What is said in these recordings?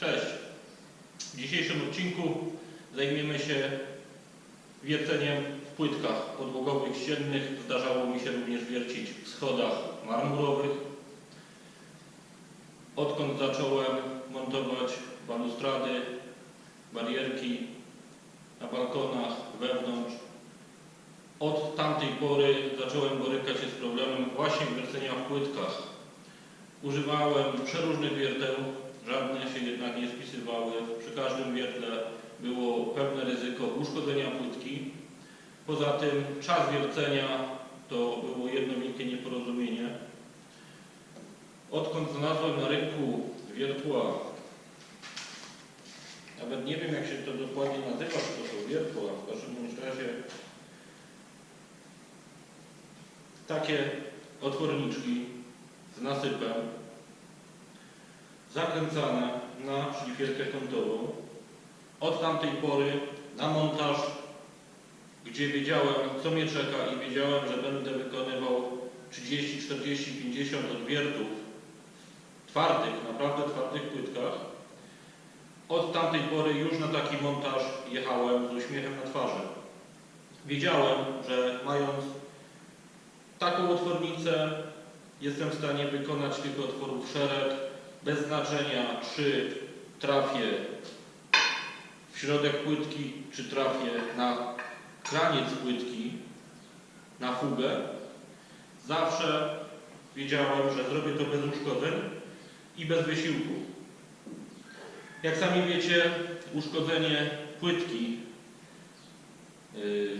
Cześć. W dzisiejszym odcinku zajmiemy się wierceniem w płytkach podłogowych ściennych. Zdarzało mi się również wiercić w schodach marmurowych. Odkąd zacząłem montować balustrady, barierki na balkonach, wewnątrz, od tamtej pory zacząłem borykać się z problemem właśnie wiercenia w płytkach. Używałem przeróżnych wierteł, żadne się jednak nie spisywały. Przy każdym wiertle było pewne ryzyko uszkodzenia płytki. Poza tym czas wiercenia to było jedno wielkie nieporozumienie. Odkąd znalazłem na rynku wiertła, nawet nie wiem jak się to dokładnie nazywa, czy to są wiertła, w każdym razie takie otworniczki z nasypem zakręcane na szlifierkę kątową. Od tamtej pory na montaż, gdzie wiedziałem, co mnie czeka i wiedziałem, że będę wykonywał 30, 40, 50 odwiertów twardych, naprawdę twardych płytkach. Od tamtej pory już na taki montaż jechałem z uśmiechem na twarzy. Wiedziałem, że mając taką otwornicę jestem w stanie wykonać tych otworów szereg bez znaczenia, czy trafię w środek płytki, czy trafię na kraniec płytki, na fugę. Zawsze wiedziałem, że zrobię to bez uszkodzeń i bez wysiłku. Jak sami wiecie, uszkodzenie płytki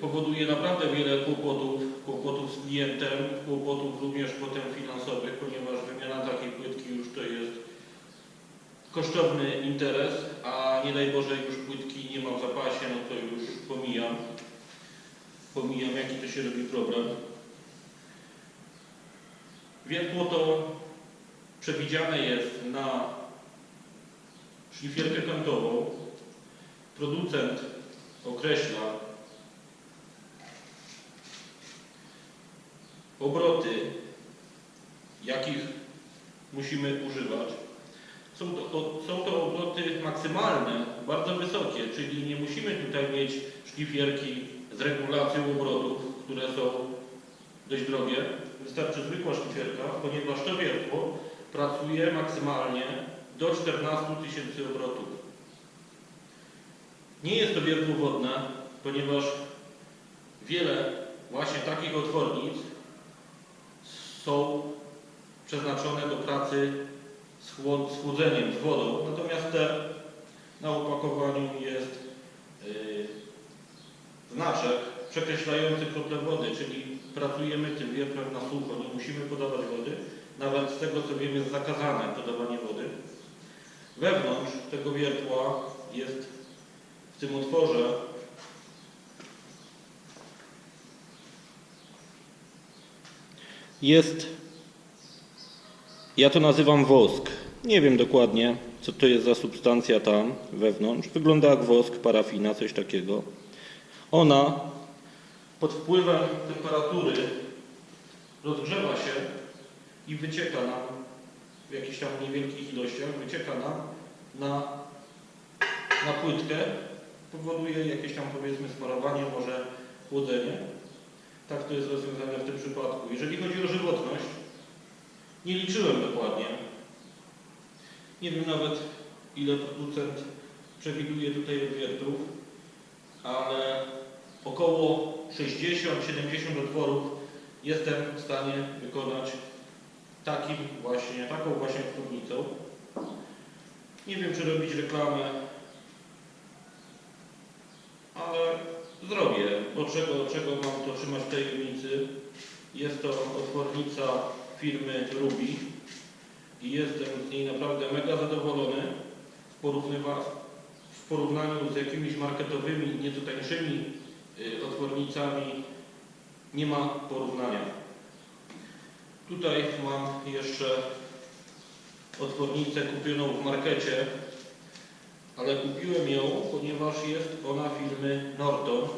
powoduje naprawdę wiele kłopotów, kłopotów z klientem, kłopotów również potem finansowych, ponieważ wymiana takiej płytki już to jest kosztowny interes, a nie daj Boże już płytki nie ma w zapasie, no to już pomijam. Pomijam jaki to się robi problem. Wiertło to przewidziane jest na szlifierkę kątową. Producent określa obroty, jakich musimy używać. Są to, to, są to obroty maksymalne, bardzo wysokie, czyli nie musimy tutaj mieć szlifierki z regulacją obrotów, które są dość drogie. Wystarczy zwykła szlifierka, ponieważ to wiertło pracuje maksymalnie do 14 tysięcy obrotów. Nie jest to wiertło wodne, ponieważ wiele właśnie takich otwornic są przeznaczone do pracy z chłod- z chłodzeniem, z wodą, natomiast te na opakowaniu jest yy, znaczek przekreślający krople wody, czyli pracujemy tym wiertłem na sucho, nie musimy podawać wody, nawet z tego co wiem jest zakazane podawanie wody. Wewnątrz tego wiertła jest w tym otworze jest, ja to nazywam wosk. Nie wiem dokładnie, co to jest za substancja tam wewnątrz. Wygląda jak wosk, parafina, coś takiego. Ona pod wpływem temperatury rozgrzewa się i wycieka nam w jakichś tam niewielkich ilościach, wycieka nam na, na płytkę, powoduje jakieś tam powiedzmy smarowanie, może chłodzenie. Tak to jest rozwiązane w tym przypadku. Jeżeli chodzi o żywotność, nie liczyłem dokładnie. Nie wiem nawet ile producent przewiduje tutaj odwiertów, ale około 60-70 otworów jestem w stanie wykonać takim właśnie, taką właśnie otwornicą. Nie wiem czy robić reklamę, ale zrobię. Bo czego, czego mam to trzymać w tajemnicy? Jest to otwornica firmy Ruby i jestem z niej naprawdę mega zadowolony w, porównywa- w porównaniu z jakimiś marketowymi, nieco tańszymi y, otwornicami nie ma porównania. Tutaj mam jeszcze otwornicę kupioną w markecie, ale kupiłem ją, ponieważ jest ona firmy Norton.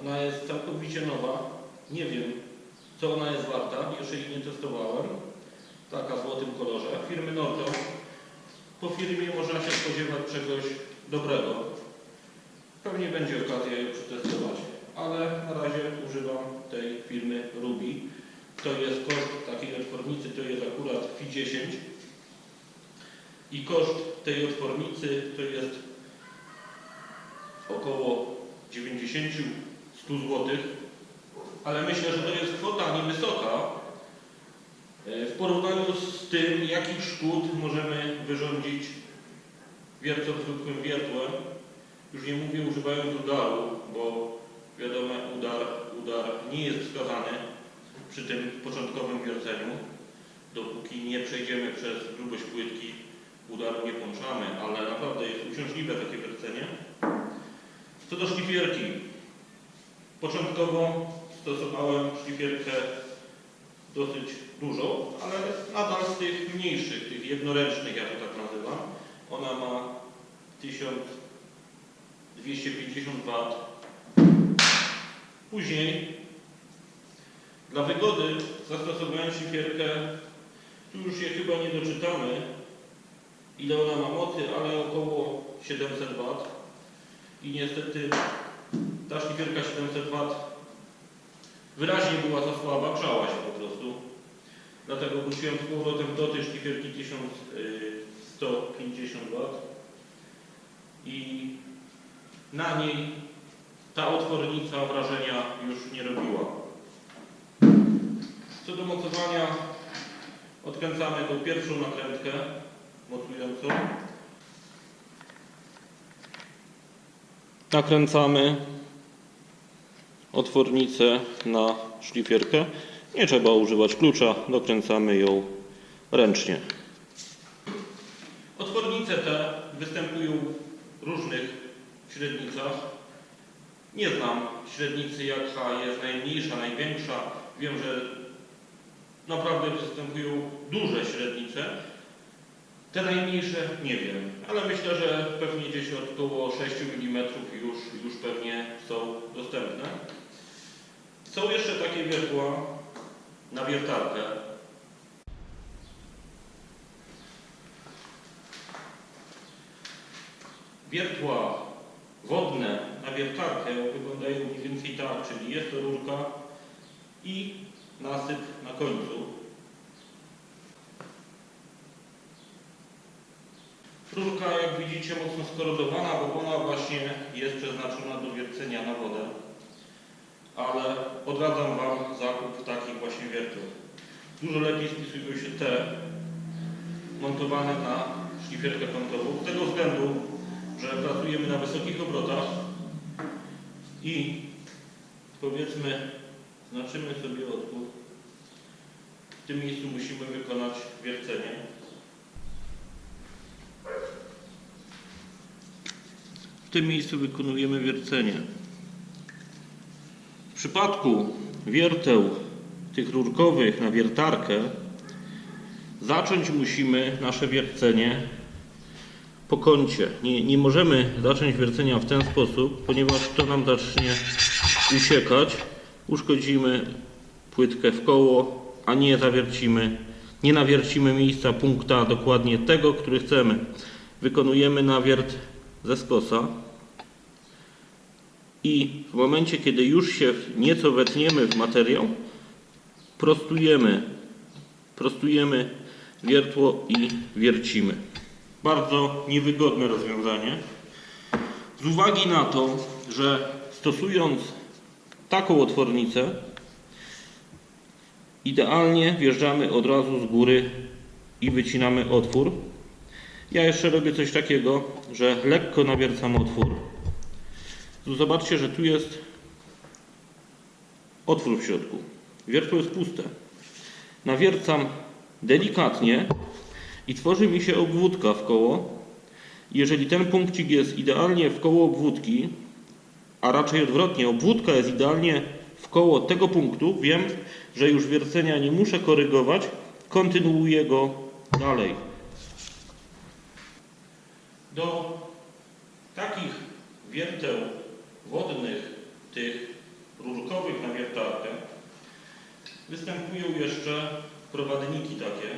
Ona jest całkowicie nowa. Nie wiem, co ona jest warta, jeszcze jej nie testowałem. Taka w złotym kolorze. Firmy Norton. Po firmie można się spodziewać czegoś dobrego. Pewnie będzie okazja je przetestować, ale na razie używam tej firmy Ruby. To jest koszt takiej otwornicy, to jest akurat Fi 10 i koszt tej otwornicy to jest około 90-100 zł, ale myślę, że to jest kwota niewysoka e, w porównaniu z tym, jakich szkód możemy wyrządzić wiercą zwykłym wiertłem. Już nie mówię używając udaru, bo wiadomo, udar, udar nie jest wskazany przy tym początkowym wierceniu. Dopóki nie przejdziemy przez grubość płytki, udaru nie włączamy, ale naprawdę jest uciążliwe takie wiercenie. Co do szlifierki. Początkowo stosowałem szlifierkę dosyć dużą, ale nadal z tych mniejszych, tych jednoręcznych, ja to tak nazywam. Ona ma 1250 W. Później dla wygody zastosowałem szlifierkę, tu już je chyba nie doczytamy, ile ona ma mocy, ale około 700 W. I niestety ta szlifierka 700 W wyraźnie była za słaba, grzała się po prostu. Dlatego wróciłem z powrotem do tej szlifierki 1150 W i na niej ta otwornica wrażenia już nie robiła. Co do mocowania, odkręcamy tą pierwszą nakrętkę mocującą. Nakręcamy otwornicę na szlifierkę. Nie trzeba używać klucza, dokręcamy ją ręcznie. Otwornice te występują w różnych średnicach. Nie znam średnicy jaka jest najmniejsza, największa. Wiem, że naprawdę występują duże średnice. Te najmniejsze nie wiem, ale myślę, że pewnie gdzieś od około 6 mm już, już pewnie są dostępne. Są jeszcze takie wiertła na wiertarkę. Wiertła wodne na wiertarkę wyglądają mniej więcej tak, czyli jest to rurka i nasyp na końcu. Rurka, jak widzicie, mocno skorodowana, bo ona właśnie jest przeznaczona do wiercenia na wodę. Ale odradzam Wam zakup takich właśnie wiertów. Dużo lepiej spisują się te montowane na szlifierkę kątową. Z tego względu, że pracujemy na wysokich obrotach i powiedzmy, znaczymy sobie otwór. W tym miejscu musimy wykonać wiercenie. Tym miejscu wykonujemy wiercenie. W przypadku wierteł tych rurkowych na wiertarkę zacząć musimy nasze wiercenie po kącie. Nie, nie możemy zacząć wiercenia w ten sposób, ponieważ to nam zacznie uciekać. Uszkodzimy płytkę w koło, a nie zawiercimy, nie nawiercimy miejsca punkta dokładnie tego, który chcemy. Wykonujemy nawiert ze skosa i w momencie, kiedy już się nieco wetniemy w materiał, prostujemy, prostujemy wiertło i wiercimy. Bardzo niewygodne rozwiązanie. Z uwagi na to, że stosując taką otwornicę, idealnie wjeżdżamy od razu z góry i wycinamy otwór. Ja jeszcze robię coś takiego, że lekko nawiercam otwór. Tu zobaczcie, że tu jest otwór w środku. Wiertło jest puste. Nawiercam delikatnie i tworzy mi się obwódka w koło. Jeżeli ten punkcik jest idealnie w koło obwódki, a raczej odwrotnie, obwódka jest idealnie w koło tego punktu, wiem, że już wiercenia nie muszę korygować, kontynuuję go dalej. Do takich wierteł wodnych, tych rurkowych na wiertarkę, występują jeszcze prowadniki takie,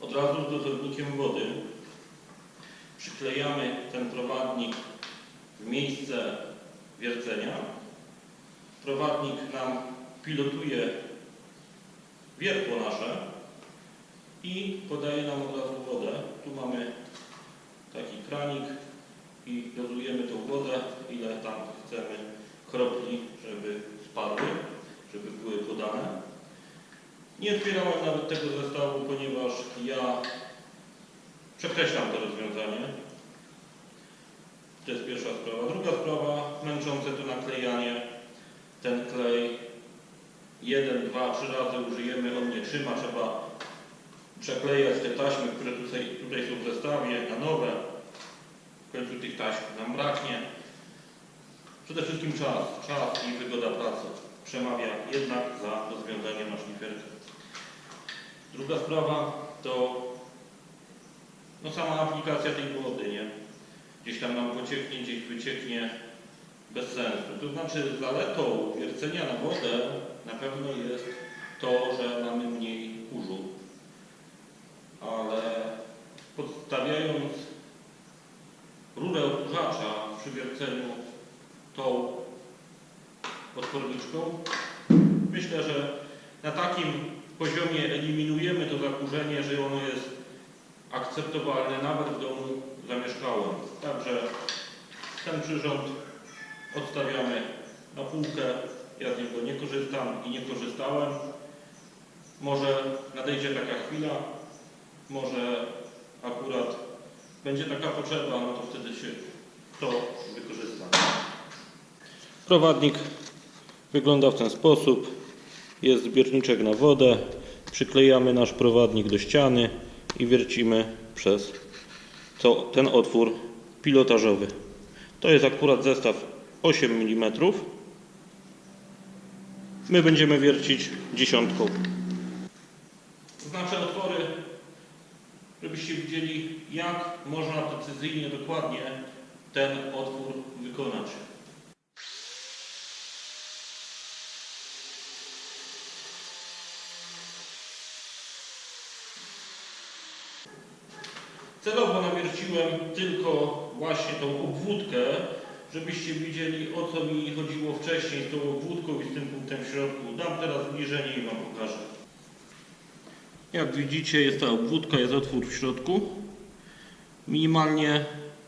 od razu z dozownikiem wody. przyklejamy ten prowadnik w miejsce wiercenia. Prowadnik nam pilotuje wiertło nasze i podaje nam od razu wodę. Tu mamy taki kranik i dozujemy tą wodę, ile tam chcemy kropli, żeby spadły, żeby były podane. Nie otwierałem nawet tego zestawu, ponieważ ja przekreślam to rozwiązanie. To jest pierwsza sprawa. Druga sprawa, męczące to naklejanie. Ten klej jeden, dwa, trzy razy użyjemy, on nie trzyma, trzeba przeklejać te taśmy, które tutaj, tutaj są w zestawie, na nowe. W końcu tych taśm nam braknie. Przede wszystkim czas, czas i wygoda pracy przemawia jednak za rozwiązaniem na szlifierkę. Druga sprawa to no sama aplikacja tej wody, nie? Gdzieś tam nam pocieknie, gdzieś wycieknie bez sensu. To znaczy zaletą wiercenia na wodę na pewno jest to, że mamy mniej kurzu. Ale podstawiając rurę odkurzacza przy wierceniu tą myślę, że na takim poziomie eliminujemy to zakurzenie, że ono jest akceptowalne nawet w domu zamieszkałym. Także ten przyrząd odstawiamy na półkę. Ja z niego nie korzystam i nie korzystałem. Może nadejdzie taka chwila, może akurat będzie taka potrzeba, no to wtedy się to wykorzysta. Prowadnik wygląda w ten sposób. Jest zbiorniczek na wodę. Przyklejamy nasz prowadnik do ściany i wiercimy przez to, ten otwór pilotażowy. To jest akurat zestaw 8 mm. My będziemy wiercić dziesiątką. Znaczę otwory, żebyście widzieli, jak można precyzyjnie, dokładnie ten otwór wykonać. Celowo nawierciłem tylko właśnie tą obwódkę, żebyście widzieli o co mi chodziło wcześniej z tą obwódką i z tym punktem w środku. Dam teraz zbliżenie i Wam pokażę. Jak widzicie jest ta obwódka, jest otwór w środku. Minimalnie,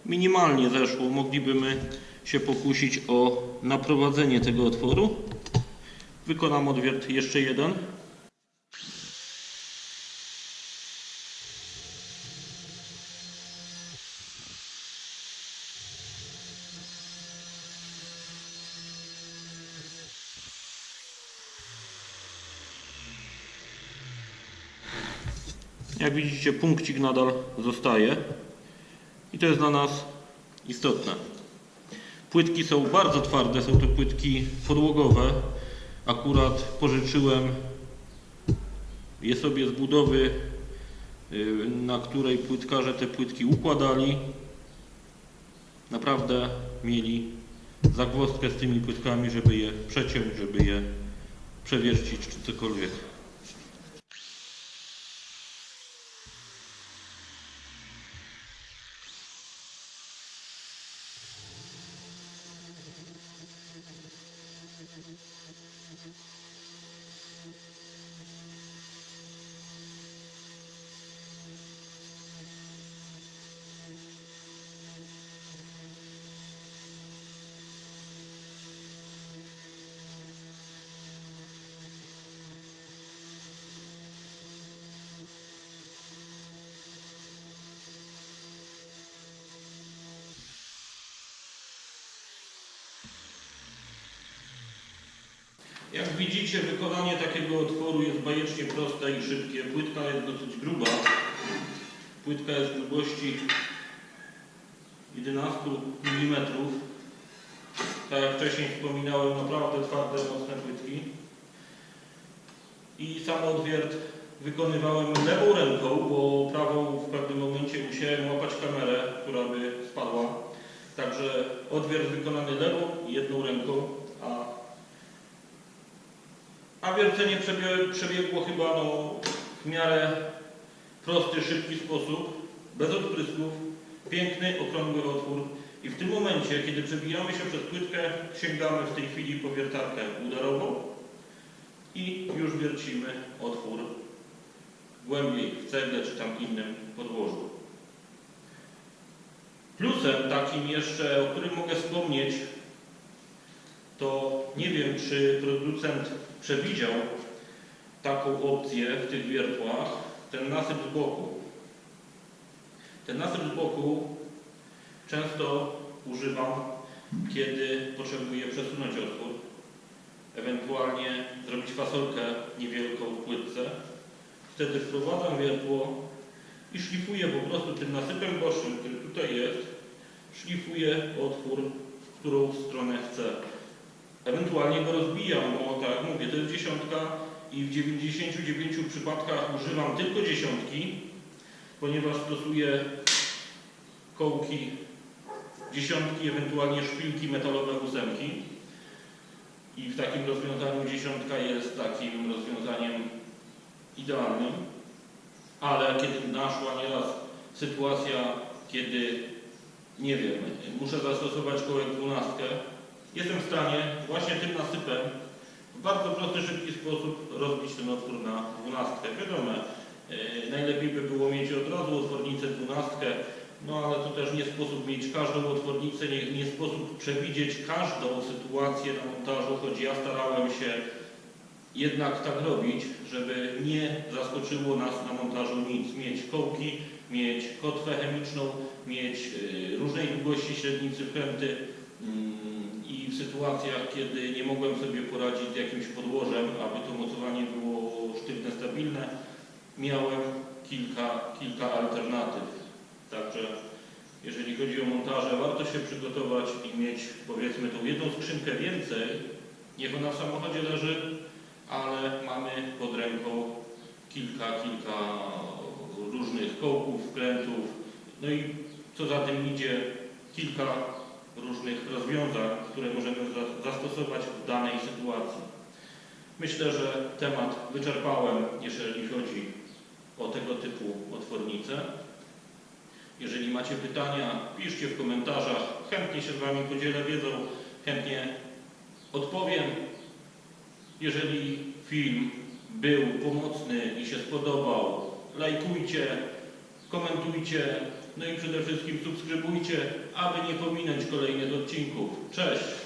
minimalnie zeszło. Moglibyśmy się pokusić o naprowadzenie tego otworu. Wykonam odwiert jeszcze jeden. Jak widzicie, punkcik nadal zostaje i to jest dla nas istotne. Płytki są bardzo twarde, są to płytki podłogowe. Akurat pożyczyłem je sobie z budowy, y, na której płytkarze te płytki układali. Naprawdę mieli zagwozdkę z tymi płytkami, żeby je przeciąć, żeby je przewiercić czy cokolwiek. Jak widzicie, wykonanie takiego otworu jest bajecznie proste i szybkie. Płytka jest dosyć gruba. Płytka jest grubości 11 mm. Tak jak wcześniej wspominałem, naprawdę twarde, mocne płytki. I sam odwiert wykonywałem lewą ręką, bo prawą w pewnym momencie musiałem łapać kamerę, która by spadła. Także odwiert wykonany lewą i jedną ręką, a wiercenie przebie- przebiegło chyba no, w miarę prosty, szybki sposób, bez odprysków. piękny, okrągły otwór i w tym momencie, kiedy przebijamy się przez płytkę, sięgamy w tej chwili po wiertarkę udarową i już wiercimy otwór głębiej w cegle czy tam innym podłożu. Plusem takim jeszcze, o którym mogę wspomnieć, to nie wiem, czy producent przewidział taką opcję w tych wiertłach, ten nasyp z boku. Ten nasyp z boku często używam, kiedy potrzebuję przesunąć otwór, ewentualnie zrobić fasolkę niewielką w płytce. Wtedy wprowadzam wiertło i szlifuję po prostu tym nasypem bocznym, który tutaj jest, szlifuję otwór, w którą stronę chcę. Ewentualnie go rozbijam, bo tak jak mówię, to jest dziesiątka i w 99 przypadkach używam tylko dziesiątki, ponieważ stosuję kołki dziesiątki, ewentualnie szpilki metalowe ósemki. I w takim rozwiązaniu dziesiątka jest takim rozwiązaniem idealnym. Ale kiedy naszła nieraz sytuacja, kiedy nie wiem, muszę zastosować kołek dwunastkę, jestem w stanie właśnie tym nasypem w bardzo prosty, szybki sposób rozbić ten otwór na dwunastkę. Wiadomo, e, najlepiej by było mieć od razu otwornicę dwunastkę, no ale to też nie sposób mieć każdą otwornicę, nie, nie sposób przewidzieć każdą sytuację na montażu, choć ja starałem się jednak tak robić, żeby nie zaskoczyło nas na montażu nic. Mieć kołki, mieć kotwę chemiczną, mieć y, różnej długości średnicy wkręty mm, sytuacjach, kiedy nie mogłem sobie poradzić z jakimś podłożem, aby to mocowanie było sztywne, stabilne, miałem kilka, kilka alternatyw. Także jeżeli chodzi o montaże, warto się przygotować i mieć powiedzmy tą jedną skrzynkę więcej, niech ona w samochodzie leży, ale mamy pod ręką kilka, kilka różnych kołków, wkrętów, no i co za tym idzie, kilka różnych rozwiązań, które możemy za- zastosować w danej sytuacji. Myślę, że temat wyczerpałem, jeżeli chodzi o tego typu otwornice. Jeżeli macie pytania, piszcie w komentarzach. Chętnie się z Wami podzielę wiedzą, chętnie odpowiem. Jeżeli film był pomocny i się spodobał, lajkujcie, komentujcie, no i przede wszystkim subskrybujcie, aby nie pominąć kolejnych odcinków. Cześć!